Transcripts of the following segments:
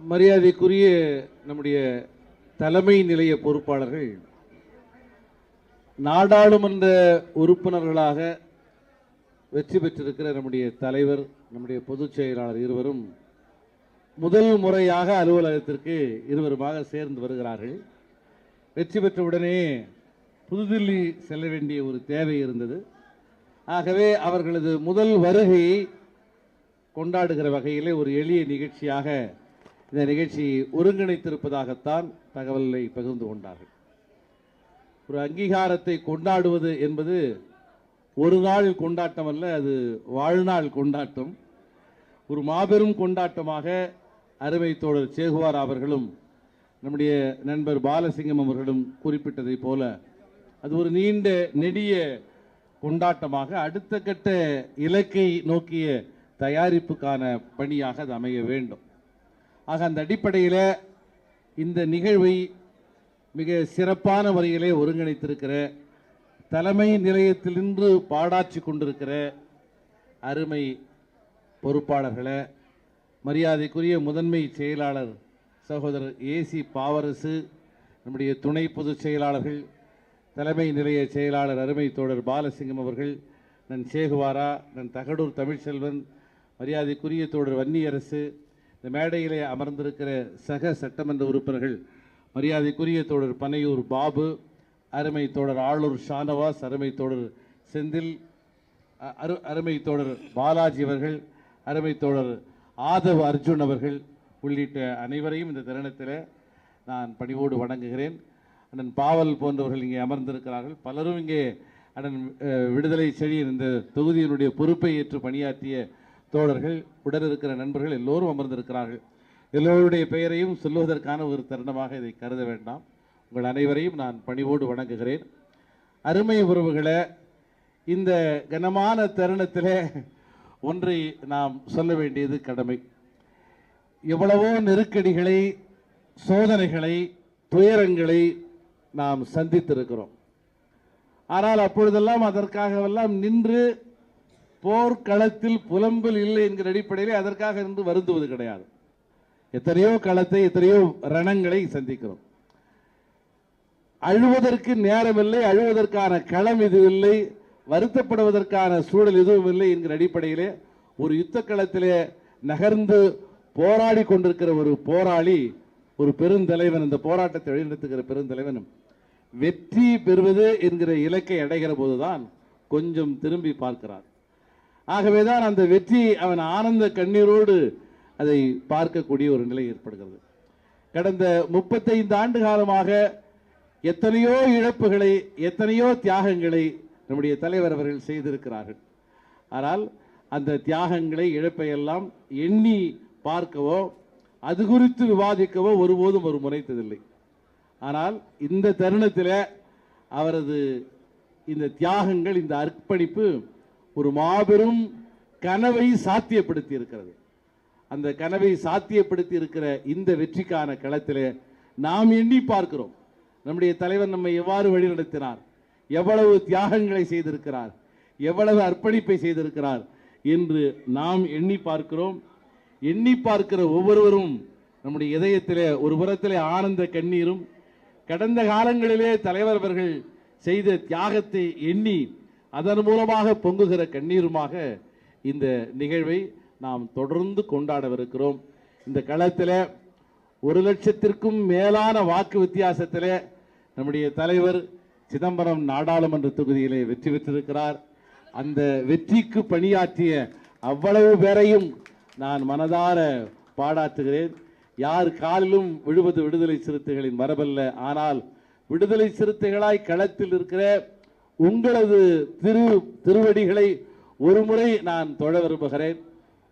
மரியாதைக்குரிய நம்முடைய தலைமை நிலைய பொறுப்பாளர்கள் நாடாளுமன்ற உறுப்பினர்களாக வெற்றி பெற்றிருக்கிற நம்முடைய தலைவர் நம்முடைய பொதுச் செயலாளர் இருவரும் முதல் முறையாக அலுவலகத்திற்கு இருவருமாக சேர்ந்து வருகிறார்கள். வெற்றி பெற்றவுடனே புதுதில்லி செல்ல வேண்டிய ஒரு தேவை இருந்தது. ஆகவே அவர்களது முதல் வருகையை கொண்டாடுகிற வகையிலே ஒரு எளிய நிகழ்ச்சியாக இந்த நிகழ்ச்சி ஒருங்கிணைத்திருப்பதாகத்தான் தகவலை பகிர்ந்து கொண்டார்கள். ஒரு அங்கீகாரத்தை கொண்டாடுவது என்பது ஒரு நாள் கொண்டாட்டம் அல்ல அது வாழ்நாள் கொண்டாட்டம். ஒரு மாபெரும் கொண்டாட்டமாக அருமை தோழர் சேகுவார் அவர்களும் நம்முடைய நண்பர் பாலசிங்கம் அவர்களும் குறிப்பிட்டதைப் போல அது ஒரு நீண்ட நெடிய கொண்டாட்டமாக அடுத்த கட்ட இலக்கை நோக்கிய தயாரிப்புக்கான பணியாக அது அமைய வேண்டும். ஆக அந்த அடிப்படையில் இந்த நிகழ்வை மிக சிறப்பான முறையிலே ஒருங்கிணைத்திருக்கிற தலைமை நிலையத்திலிருந்து பாடாட்சி பாடாற்றி கொண்டிருக்கிற அருமை பொறுப்பாளர்களை மரியாதைக்குரிய முதன்மை செயலாளர் சகோதரர் ஏசி பாவரசு நம்முடைய துணை பொதுச் செயலாளர்கள் தலைமை நிலைய செயலாளர் அருமை தோழர் பாலசிங்கம் அவர்கள் நன் சேகுவாரா நன் தகடூர் தமிழ்ச்செல்வன் மரியாதைக்குரிய தோழர் வன்னியரசு இந்த மேடையிலே அமர்ந்திருக்கிற சக சட்டமன்ற உறுப்பினர்கள் மரியாதைக்குரிய தோழர் பனையூர் பாபு அருமை தோழர் ஆளூர் ஷானவாஸ் அருமை தோழர் செந்தில் அரு அருமை தோழர் பாலாஜி அவர்கள் அருமை தோழர் ஆதவ் அர்ஜுன் அவர்கள் உள்ளிட்ட அனைவரையும் இந்த தருணத்தில் நான் பணிவோடு வணங்குகிறேன். அண்ணன் பாவல் போன்றவர்கள் இங்கே அமர்ந்திருக்கிறார்கள். பலரும் இங்கே அண்ணன் விடுதலை செழியன் இந்த தொகுதியினுடைய பொறுப்பை ஏற்று பணியாற்றிய தோழர்கள் உடன் இருக்கிற நண்பர்கள் எல்லோரும் அமர்ந்திருக்கிறார்கள். எல்லோருடைய பெயரையும் சொல்லுவதற்கான ஒரு தருணமாக இதை கருத வேண்டாம். உங்கள் அனைவரையும் நான் பணிவோடு வணங்குகிறேன். அருமை உறவுகளை இந்த கனமான தருணத்தில் ஒன்றை நாம் சொல்ல வேண்டியது கடமை. எவ்வளவோ நெருக்கடிகளை சோதனைகளை துயரங்களை நாம் சந்தித்திருக்கிறோம். ஆனால் அப்பொழுதெல்லாம் அதற்காகவெல்லாம் நின்று போர்க்களத்தில் புலம்பல் இல்லை என்கிற அடிப்படையிலே அதற்காக இருந்து வருந்துவது கிடையாது. எத்தனையோ களத்தை எத்தனையோ ரணங்களை சந்திக்கிறோம். அழுவதற்கு நேரமில்லை அழுவதற்கான களம் இது இல்லை வருத்தப்படுவதற்கான சூழல் எதுவும் இல்லை என்கிற அடிப்படையிலே ஒரு யுத்த களத்திலே நகர்ந்து போராடி கொண்டிருக்கிற ஒரு போராளி ஒரு பெருந்தலைவன் இந்த போராட்டத்தை வழிநடத்துகிற பெருந்தலைவன் வெற்றி பெறுவது என்கிற இலக்கை அடைகிற போதுதான் கொஞ்சம் திரும்பி பார்க்கிறார். ஆகவேதான் அந்த வெற்றி அவன் ஆனந்த கண்ணீரோடு அதை பார்க்கக்கூடிய ஒரு நிலை ஏற்படுகிறது. கடந்த முப்பத்தைந்து ஆண்டு காலமாக எத்தனையோ இழப்புகளை எத்தனையோ தியாகங்களை நம்முடைய தலைவர் அவர்கள் செய்திருக்கிறார்கள். ஆனால் அந்த தியாகங்களை இழப்பை எல்லாம் எண்ணி பார்க்கவோ அது குறித்து விவாதிக்கவோ ஒருபோதும் ஒரு முனைத்ததில்லை. ஆனால் இந்த தருணத்தில் அவரது இந்த தியாகங்கள் இந்த அர்ப்பணிப்பு ஒரு மாபெரும் கனவை சாத்தியப்படுத்தி இருக்கிறது அந்த கனவை சாத்தியப்படுத்தி இருக்கிற இந்த வெற்றிக்கான களத்தில் நாம் எண்ணி பார்க்கிறோம். நம்முடைய தலைவர் நம்மை எவ்வாறு வழிநடத்தினார்? எவ்வளவு தியாகங்களை செய்திருக்கிறார்? எவ்வளவு அர்ப்பணிப்பை செய்திருக்கிறார்? என்று நாம் எண்ணி பார்க்கிறோம். எண்ணி பார்க்கிற ஒவ்வொருவரும் நம்முடைய இதயத்தில் ஒரு புறத்தில் ஆனந்த கண்ணீரும் கடந்த காலங்களிலே தலைவர் அவர்கள் செய்த தியாகத்தை எண்ணி அதன் மூலமாக பொங்குகிற கண்ணீருமாக இந்த நிகழ்வை நாம் தொடர்ந்து கொண்டாடவிருக்கிறோம். இந்த களத்தில் ஒரு லட்சத்திற்கும் மேலான வாக்கு வித்தியாசத்தில் நம்முடைய தலைவர் சிதம்பரம் நாடாளுமன்ற தொகுதியிலே வெற்றி பெற்றிருக்கிறார். அந்த வெற்றிக்கு பணியாற்றிய அவ்வளவு பேரையும் நான் மனதார பாடாற்றுகிறேன் யார் காலிலும் விழுவது விடுதலை சிறுத்தைகளின் மரபல்ல. ஆனால் விடுதலை சிறுத்தைகளாய் களத்தில் இருக்கிற உங்களது திரு திருவடிகளை ஒரு முறை நான் தொழ விரும்புகிறேன்.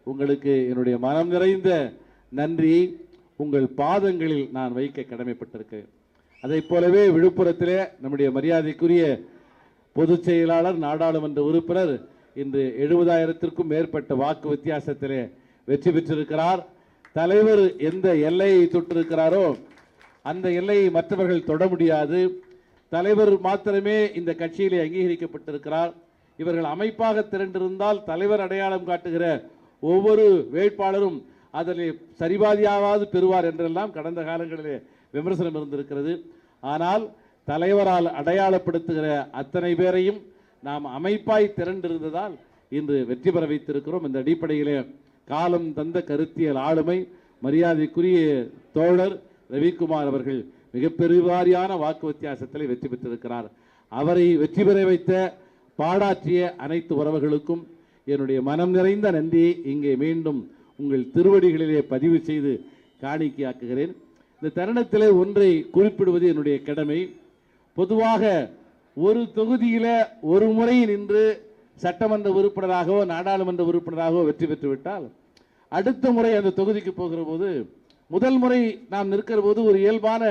உங்களுக்கு என்னுடைய மனம் நிறைந்த நன்றியை உங்கள் பாதங்களில் நான் வைக்க கடமைப்பட்டிருக்கிறேன். அதைப் போலவே விழுப்புரத்திலே நம்முடைய மரியாதைக்குரிய பொதுச் செயலாளர் நாடாளுமன்ற உறுப்பினர் இன்று எழுபதாயிரத்திற்கும் மேற்பட்ட வாக்கு வித்தியாசத்திலே வெற்றி பெற்றிருக்கிறார். தலைவர் எந்த எல்லையை தொட்டிருக்கிறாரோ அந்த எல்லையை மற்றவர்கள் தொட முடியாது. தலைவர் மாத்திரமே இந்த கட்சியிலே அங்கீகரிக்கப்பட்டிருக்கிறார். இவர்கள் அமைப்பாக திரண்டிருந்தால் தலைவர் அடையாளம் காட்டுகிற ஒவ்வொரு வேட்பாளரும் அதில் சரிபாதியாவது பெறுவார் என்றெல்லாம் கடந்த காலங்களிலே விமர்சனம் இருந்திருக்கிறது. ஆனால் தலைவரால் அடையாளப்படுத்துகிற அத்தனை பேரையும் நாம் அமைப்பாய் திரண்டிருந்ததால் இன்று வெற்றி பெற வைத்திருக்கிறோம். இந்த அடிப்படையிலே காலம் தந்த கருத்தியல் ஆளுமை மரியாதைக்குரிய தோழர் ரவிக்குமார் அவர்கள் மிகப்பெருவாரியான வாக்கு வித்தியாசத்தில் வெற்றி பெற்றிருக்கிறார். அவரை வெற்றி பெற வைத்த பாடாற்றிய அனைத்து உறவுகளுக்கும் என்னுடைய மனம் நிறைந்த நன்றியை இங்கே மீண்டும் உங்கள் திருவடிகளிலே பதிவு செய்து காணிக்கையாக்குகிறேன். இந்த தருணத்திலே ஒன்றை குறிப்பிடுவது என்னுடைய கடமை. பொதுவாக ஒரு தொகுதியில் ஒரு முறை நின்று சட்டமன்ற உறுப்பினராகவோ நாடாளுமன்ற உறுப்பினராகவோ வெற்றி பெற்றுவிட்டால் அடுத்த முறை அந்த தொகுதிக்கு போகிற போது முதல் முறை நாம் நிற்கிற போது ஒரு இயல்பான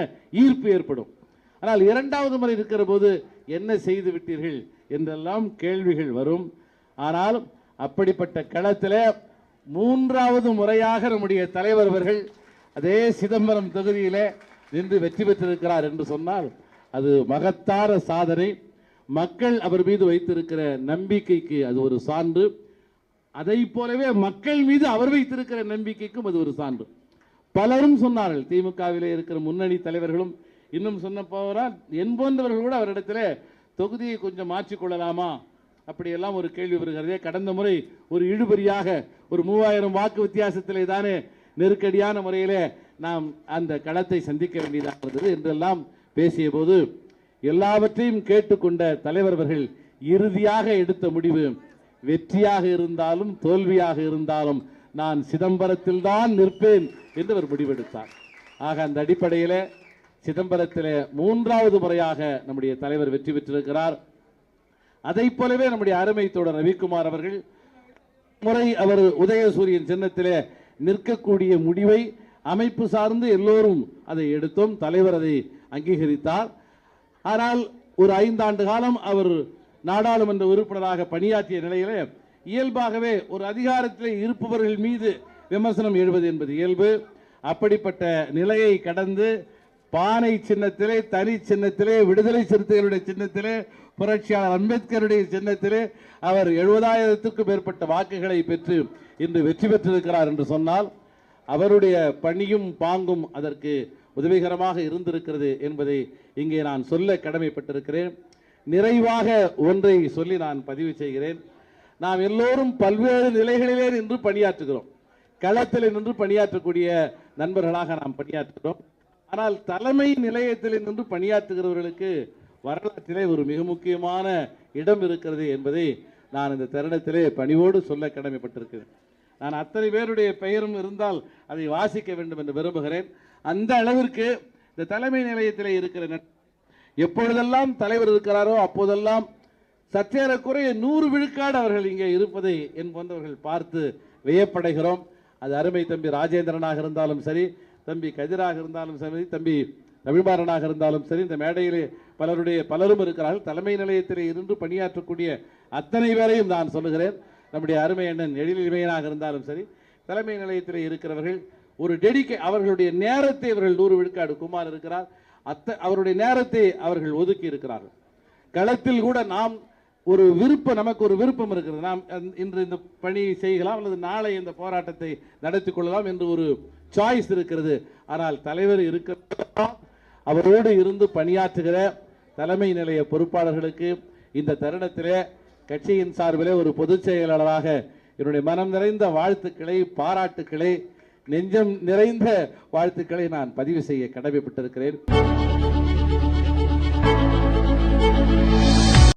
ஈர்ப்பு ஏற்படும். ஆனால் இரண்டாவது முறை நிற்கிற போது என்ன செய்து விட்டீர்கள் என்றெல்லாம் கேள்விகள் வரும். ஆனால் அப்படிப்பட்ட களத்தில் மூன்றாவது முறையாக நம்முடைய தலைவர் அவர்கள் அதே சிதம்பரம் தொகுதியில் நின்று வெற்றி பெற்றிருக்கிறார் என்று சொன்னால் அது மகத்தார சாதனை. மக்கள் அவர் மீது வைத்திருக்கிற நம்பிக்கைக்கு அது ஒரு சான்று. அதை போலவே மக்கள் மீது அவர் வைத்திருக்கிற நம்பிக்கைக்கும் அது ஒரு சான்று. பலரும் சொன்னார்கள். திமுகவில் இருக்கிற முன்னணி தலைவர்களும் இன்னும் சொன்ன போகிறால் என் போன்றவர்கள் கூட அவரிடத்தில் தொகுதியை கொஞ்சம் மாற்றிக்கொள்ளலாமா அப்படியெல்லாம் ஒரு கேள்வி வருகிறதே. கடந்த முறை ஒரு இழுபறியாக ஒரு மூவாயிரம் வாக்கு வித்தியாசத்திலே தானே நெருக்கடியான முறையிலே நாம் அந்த களத்தை சந்திக்க வேண்டியதாக இருந்தது என்றெல்லாம் பேசிய போது எல்லாவற்றையும் கேட்டுக்கொண்ட தலைவர்கள் இறுதியாக எடுத்த முடிவு வெற்றியாக இருந்தாலும் தோல்வியாக இருந்தாலும் நான் சிதம்பரத்தில் தான் நிற்பேன் என்று அவர் முடிவெடுத்தார். ஆக அந்த அடிப்படையில் சிதம்பரத்தில் மூன்றாவது முறையாக நம்முடைய தலைவர் வெற்றி பெற்றிருக்கிறார். அதை போலவே நம்முடைய அருமை தோழர் ரவிக்குமார் அவர்கள் முறை அவர் உதயசூரியன் சின்னத்திலே நிற்கக்கூடிய முடிவை அமைப்பு சார்ந்து எல்லோரும் அதை எடுத்தோம். தலைவர் அதை அங்கீகரித்தார். ஆனால் ஒரு ஐந்தாண்டு காலம் அவர் நாடாளுமன்ற உறுப்பினராக பணியாற்றிய நிலையிலே இயல்பாகவே ஒரு அதிகாரத்தில் இருப்பவர்கள் மீது விமர்சனம் எழுவது என்பது இயல்பு. அப்படிப்பட்ட நிலையை கடந்து பானை சின்னத்திலே தனி சின்னத்திலே விடுதலை சிறுத்தைகளுடைய சின்னத்திலே புரட்சியாளர் அம்பேத்கருடைய சின்னத்திலே அவர் எழுபதாயிரத்துக்கும் மேற்பட்ட வாக்குகளை பெற்று இன்று வெற்றி பெற்றிருக்கிறார் என்று சொன்னால் அவருடைய பணியும் பாங்கும் அதற்கு உதவிகரமாக இருந்திருக்கிறது என்பதை இங்கே நான் சொல்ல கடமைப்பட்டிருக்கிறேன். நிறைவாக ஒன்றை சொல்லி நான் பதிவு செய்கிறேன். நாம் எல்லோரும் பல்வேறு நிலைகளிலே நின்று பணியாற்றுகிறோம். களத்தில் நின்று பணியாற்றக்கூடிய நண்பர்களாக நாம் பணியாற்றுகிறோம். ஆனால் தலைமை நிலையத்தில் நின்று பணியாற்றுகிறவர்களுக்கு வரலாற்றிலே ஒரு மிக முக்கியமான இடம் இருக்கிறது என்பதை நான் இந்த தருணத்திலே பணிவோடு சொல்ல கடமைப்பட்டிருக்கிறேன். நான் அத்தனை பேருடைய பெயரும் இருந்தால் அதை வாசிக்க வேண்டும் என்று விரும்புகிறேன். அந்த அளவிற்கு இந்த தலைமை நிலையத்திலே இருக்கிற நட்- எப்பொழுதெல்லாம் தலைவர் இருக்கிறாரோ அப்போதெல்லாம் சற்றேறக்குறைய நூறு விழுக்காடு அவர்கள் இங்கே இருப்பதை என் போன்றவர்கள் பார்த்து வியப்படைகிறோம். அது அருமை தம்பி ராஜேந்திரனாக இருந்தாலும் சரி தம்பி கதிராக இருந்தாலும் சரி தம்பி ரவிமாறனாக இருந்தாலும் சரி இந்த மேடையிலே பலருடைய பலரும் இருக்கிறார்கள். தலைமை நிலையத்திலே இருந்து பணியாற்றக்கூடிய அத்தனை பேரையும் நான் சொல்லுகிறேன். நம்முடைய அருமை அண்ணன் எழிலிமையனாக இருந்தாலும் சரி தலைமை நிலையத்திலே இருக்கிறவர்கள் ஒரு டெடிக்கே அவர்களுடைய நேரத்தை இவர்கள் நூறு விழுக்காடு குமார் இருக்கிறார். அத்த அவருடைய நேரத்தை அவர்கள் ஒதுக்கி இருக்கிறார்கள். களத்தில் கூட நாம் ஒரு விருப்பம் நமக்கு ஒரு விருப்பம் இருக்கிறது. நாம் இன்று இந்த பணியை செய்யலாம் அல்லது நாளை இந்த போராட்டத்தை நடத்தி கொள்ளலாம் என்று ஒரு சாய்ஸ் இருக்கிறது. ஆனால் தலைவர் இருக்கிற அவரோடு இருந்து பணியாற்றுகிற தலைமை நிலைய பொறுப்பாளர்களுக்கு இந்த தருணத்திலே கட்சியின் சார்பிலே ஒரு பொதுச் செயலாளராக என்னுடைய மனம் நிறைந்த வாழ்த்துக்களை பாராட்டுக்களை நெஞ்சம் நிறைந்த வாழ்த்துக்களை நான் பதிவு செய்ய கடமைப்பட்டிருக்கிறேன்.